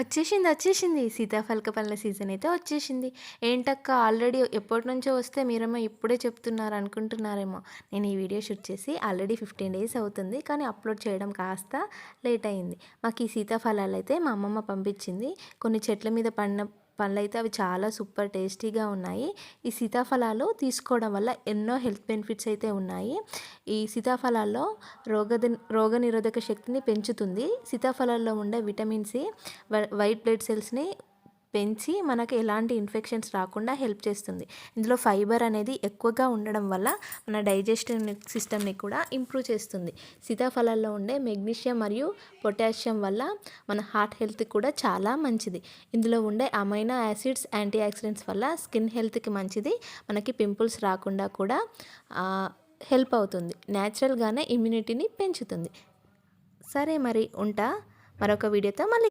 వచ్చేసింది వచ్చేసింది. సీతాఫలక పళ్ళ సీజన్ అయితే వచ్చేసింది. ఏంటక్క ఆల్రెడీ ఎప్పటి నుంచో వస్తే మీరేమో ఇప్పుడే చెప్తున్నారు అనుకుంటున్నారేమో. నేను ఈ వీడియో షూట్ చేసి ఆల్రెడీ ఫిఫ్టీన్ డేస్ అవుతుంది. కానీ అప్లోడ్ చేయడం కాస్త లేట్ అయింది. మాకు ఈ సీతాఫలాలు అయితే మా అమ్మమ్మ పంపించింది. కొన్ని చెట్ల మీద పడిన పండ్లయితే అవి చాలా సూపర్ టేస్టీగా ఉన్నాయి. ఈ సీతాఫలాలు తీసుకోవడం వల్ల ఎన్నో హెల్త్ బెనిఫిట్స్ అయితే ఉన్నాయి. ఈ సీతాఫలాల్లో రోగ రోగనిరోధక శక్తిని పెంచుతుంది. సీతాఫలాల్లో ఉండే విటమిన్ సి వైట్ బ్లడ్ సెల్స్ని పెంచి మనకు ఎలాంటి ఇన్ఫెక్షన్స్ రాకుండా హెల్ప్ చేస్తుంది. ఇందులో ఫైబర్ అనేది ఎక్కువగా ఉండడం వల్ల మన డైజెస్టివ్ సిస్టమ్ని కూడా ఇంప్రూవ్ చేస్తుంది. సీతాఫలాల్లో ఉండే మెగ్నీషియం మరియు పొటాషియం వల్ల మన హార్ట్ హెల్త్ కూడా చాలా మంచిది. ఇందులో ఉండే అమైనో యాసిడ్స్ యాంటీ ఆక్సిడెంట్స్ వల్ల స్కిన్ హెల్త్కి మంచిది. మనకి పింపుల్స్ రాకుండా కూడా హెల్ప్ అవుతుంది. న్యాచురల్గానే ఇమ్యూనిటీని పెంచుతుంది. సరే మరి ఉంటా. మరొక వీడియోతో మళ్ళీ